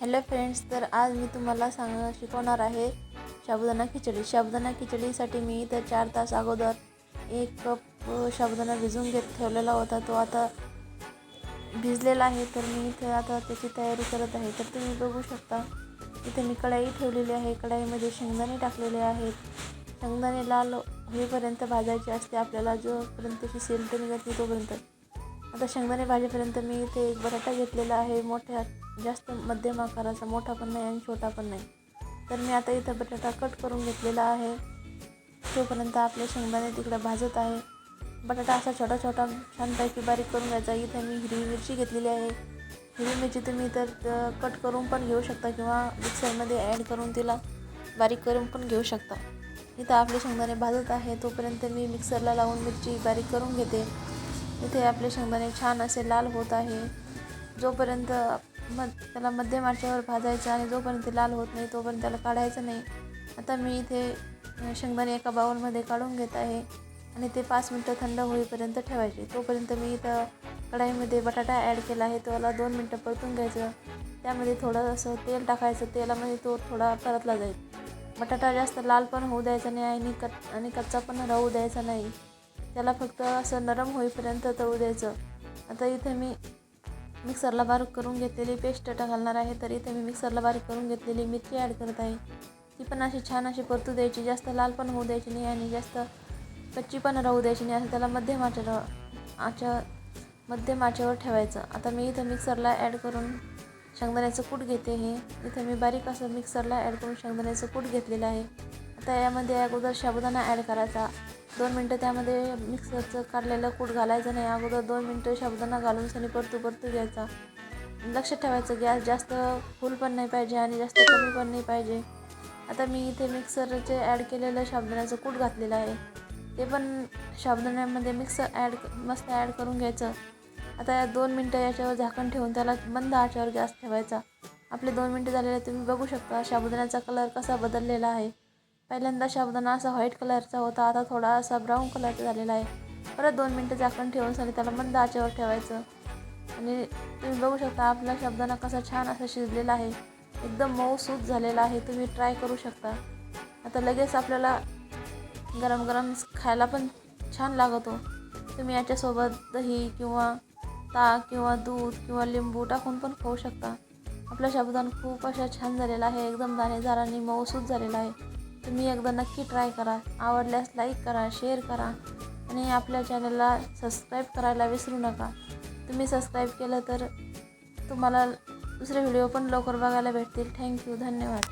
Hello friends तर आज मी तुम्हाला सांग शिकवणार आहे साबुदाणा खिचडी. साबुदाणा खिचडीसाठी मी इथं चार तास अगोदर एक कप अ, साबुदाणा भिजवून घेत ठेवलेला होता. तो आता भिजलेला आहे तर मी इथे आता त्याची तयारी करत आहे. तर तुम्ही बघू शकता इथे मी कढाई ठेवलेली आहे. कढाईमध्ये शेंगदाणे टाकलेले आहेत. शेंगदाणे लाल होईपर्यंत भाजायचे असते. आपल्याला जोपर्यंत त्याची सेल निघत नाही तोपर्यंत. आता शेंगदाणे भाजीपर्यंत मी इथे एक बटाटा घेतलेला आहे. मोठ्या जास्त मध्यम आकाराचा मोठा पण नाही आणि छोटा पण नाही. तर मी आता इथं बटाटा कट करून घेतलेला आहे. तोपर्यंत आपले शेंगदाणे तिकडे भाजत आहे. बटाटा असा छोटा छोटा छानपैकी बारीक करून घ्यायचा. इथे मी हिरवी मिरची घेतलेली आहे. हिरवी मिरची तुम्ही तर कट करून पण घेऊ शकता किंवा मिक्सरमध्ये ॲड करून तिला बारीक करून पण घेऊ शकता. इथं आपले शेंगदाणे भाजत आहे. तोपर्यंत मी मिक्सरला लावून मिरची बारीक करून घेते. इथे आपले शेंगदाणे छान असे लाल होत आहे. जोपर्यंत मग त्याला मध्यम आचेवर भाजायचं आणि जोपर्यंत ते लाल होत नाही तोपर्यंत त्याला काढायचं नाही. आता मी इथे शेंगदाणे एका बाउलमध्ये काढून घेत आहे आणि ते पाच मिनटं थंड होईपर्यंत ठेवायचे. तोपर्यंत मी इथं कढाईमध्ये बटाटा ॲड केला आहे. त्याला दोन मिनटं परतून घ्यायचं. त्यामध्ये थोडं असं तेल टाकायचं. तेलामध्ये तो थोडा परतला जाईल. बटाटा जास्त लाल पण होऊ द्यायचा नाही आणि कच आणि कच्चा पण राहू द्यायचा नाही. त्याला फक्त असं नरम होईपर्यंत तळू द्यायचं. आता इथे मी मिक्सरला बारीक करून घेतलेली पेस्ट घालणार आहे तर इथे मी मिक्सरला बारीक करून घेतलेली मिरची ॲड करत आहे. ती पण अशी छान अशी परतू द्यायची जास्त लाल पण होऊ द्यायची नाही आणि जास्त कच्ची पण राहू द्यायची नाही असं त्याला मध्यम आचेवर आच्या मध्यम आचेवर ठेवायचं. आता मी इथं मिक्सरला ॲड करून शेंगदाण्याचं कूट घेते हे. इथं मी बारीक असं मिक्सरला ॲड करून शेंगदाण्याचं कूट घेतलेलं आहे. आता यामध्ये अगोदर साबुदाणा ॲड करायचा. दोन मिनटं त्यामध्ये मिक्सरचं काढलेलं कूट घालायचं नाही. अगोदर दोन मिनटं शाबुदाणा घालून सनी परतू परतू घ्यायचा. लक्ष ठेवायचं गॅस जास्त फुल पण नाही पाहिजे आणि जास्त कमी पण नाही पाहिजे. आता मी इथे मिक्सरचे ॲड केलेलं साबुदाण्याचं कूट घातलेलं आहे. ते पण साबुदाण्यामध्ये मिक्सर ॲड मस्त ॲड करून घ्यायचं. आता या दोन मिनटं याच्यावर झाकण ठेवून त्याला बंद आच्यावर गॅस ठेवायचा. आपले दोन मिनटं झालेले तुम्ही बघू शकता साबुदाण्याचा कलर कसा बदललेला आहे. पहिल्यांदा साबुदाणा असा व्हाईट कलरचा होता आता थोडा असा ब्राऊन कलरचा झालेला आहे. परत दोन मिनटं झाकण ठेवून सनी त्याला मंद आचेवर ठेवायचं. आणि तुम्ही बघू शकता आपला साबुदाणा कसा छान असा शिजलेला आहे. एकदम मऊ सूत झालेला आहे तुम्ही ट्राय करू शकता. आता लगेच आपल्याला गरम गरम खायला पण छान लागतो. तुम्ही याच्यासोबत दही किंवा ताक किंवा दूध किंवा लिंबू टाकून पण खाऊ शकता. आपला साबुदाणा खूप अशा छान झालेला आहे एकदम दाणेदार आणि मऊसूत झालेला आहे. तुम्ही एकदा नक्की ट्राय करा. आवडल्यास लाईक करा शेअर करा आणि आपल्या चॅनलला सबस्क्राईब करायला विसरू नका. तुम्ही सबस्क्राईब केलं तर तुम्हाला दुसरे व्हिडिओ पण लवकर बघायला भेटतील. थँक्यू धन्यवाद.